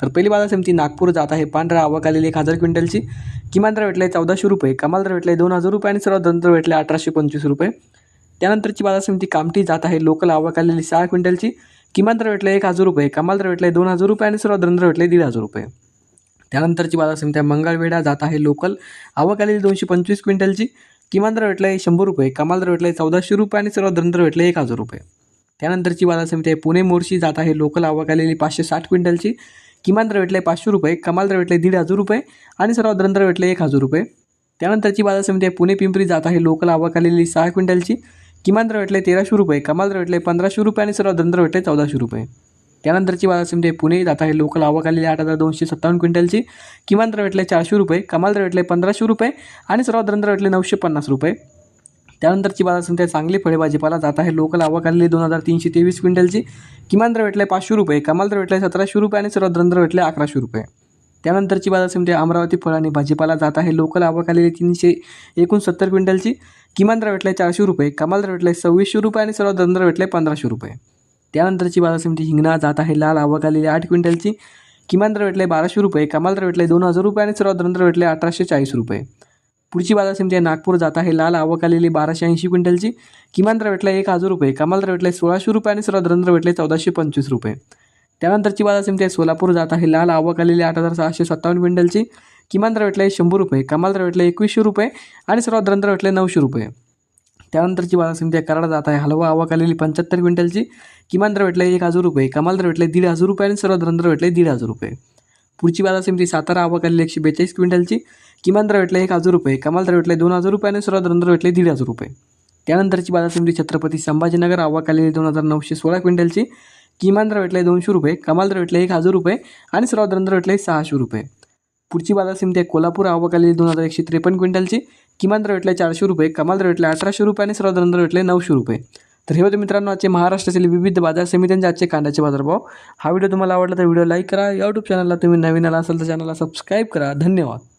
तर पहिली बाजार समिती नागपूर जात आहे. पांढरा आवक आलेली एक हजार क्विंटलची. किमान दर भेटले चौदाशे रुपये. कमाल दर भेटले दोन हजार रुपये आणि सर्वात दर भेटले अठराशे पंचवीस रुपये. त्यानंतरची बाजार समिती कामठी जात आहे. लोकल आवक आलेली सहा क्विंटलची. किमान दर भेटले एक हजार रुपये. कमाल दर आहे दोन हजार रुपये आणि सर्वात दर भेटले दीड हजार रुपये. त्यानंतरची बाजार समिती आहे मंगळवेढा जात आहे. लोकल आवक आलेली दोनशे पंचवीस क्विंटलची. किमान दर आहे शंभर रुपये. कमाल दर भेटले चौदाशे रुपये आणि सर्वात दर भेटले एक हजार रुपये. त्यानंतरची बाजार समिती आहे पुणे मोर्शी जात आहे. लोकल आवक आलेली पाचशे साठ क्विंटलची. किमान दर भेटले पाचशे रुपये कमाल दर भेटले दीड हजार रुपये आणि सर्वात दर भेटले एक हजार रुपये. त्यानंतरची बाजार समिती आहे पुणे पिंपरी जात आहे लोकल आवक आलेली सहा क्विंटलची. किमान दर भेटले तेराशे रुपये कमाल दर भेटले पंधराशे रुपये आणि सर्वात दर भेटले चौदाशे रुपये. त्यानंतरची बाजार समिती आहे पुणे जात आहे लोकल आवक आलेली आठ हजार दोनशे सत्तावन्न क्विंटलची. किमान दर भेटले चारशे रुपये कमाल दर भेटले पंधराशे रुपये आणि सर्वात दर भेटले नऊशे पन्नास रुपये. त्यानंतरची बाजार समिती चांगली फळे भाजीपाला जात आहे. लोकल आवक आलेली दोन हजार तीनशे तेवीस क्विंटलची. किमान दर भेटले पाचशे रुपये कमाल दर भेटले सतराशे रुपये आणि सर्वात दर भेटले अकराशे रुपये. त्यानंतरची बाजार समिती अमरावती फळ आणि भाजीपाला जात आहे. लोकल आवक आलेली तीनशे एकोणसत्तर क्विंटलची. किमान दर आहे चारशे रुपये कमाल दर भेटले सव्वीसशे रुपये आणि सर्वात दर भेटले पंधराशे रुपये. त्यानंतरची बाजार समिती हिंगणा जात आहे. लाल आवक आलेली आठ क्विंटलची. किमान दर आहे बाराशे रुपये कमाल दर भेटले दोन हजार रुपये आणि सर्वात दर भेटले अठराशे चाळीस रुपये. पुढची बाजार समिती आहे नागपूर जात आहे. लाल आवक आलेली बाराशे ऐंशी क्विंटलची. किमान दर भेटला एक हजार रुपये. कमाल दर भेटले सोळाशे रुपये आणि सर्वात दर भेटले चौदाशे पंचवीस रुपये. त्यानंतरची बाजार समिती आहे सोलापूर जात आहे. लाल आवक आलेली आठ हजार सहाशे सत्तावन्न क्विंटलची. किमान दर भेटले शंभर रुपये. कमाल दर भेटले एकवीसशे रुपये आणि सर्वात दर भेटले नऊशे रुपये. त्यानंतरची बाजार समिती आहे कराड जात आहे. हलवा आवक आलेली पंच्याहत्तर क्विंटलची. किमान दर भेटले एक हजार रुपये. कमाल दर भेटले दीड हजार रुपये आणि सर्वात दर भेटले दीड हजार रुपये. पुढची बाजार समिती सातारा आवक आलेली एकशे बेचाळीस क्विंटलची. किमान दर भेटला एक हजार रुपये कमाल दर भेटला दोन हजार रुपये आणि सर्वात दर भेटले दीड हजार रुपये. त्यानंतरची बाजार समिती छत्रपती संभाजीनगर आवक आलेली दोन हजार नऊशे सोळा क्विंटलची किमान दर भेटला दोनशे रुपये कमाल दर भेटला एक हजार रुपये आणि सर्वात दर भेटले सहाशे रुपये. पुढची बाजार समिती आहे कोल्हापूर आवक आलेली दोन हजार एकशे त्रेपन्न क्विंटलची किमान दर भेटले चारशे रुपये कमाल दर भेटले अठराशे रुपये आणि सर्वात दर भेटले नऊशे रुपये. तर हे होते मित्रांनो आजचे महाराष्ट्रातील विविध बाजार समित्यांचे आजचे कांद्याचे बाजारभाव. हा व्हिडिओ तुम्हाला आवडला तर व्हिडिओ लाईक करा. यूट्यूब चॅनलला तुम्ही नवीन आला असाल तर चॅनलला सबस्क्राईब करा. धन्यवाद.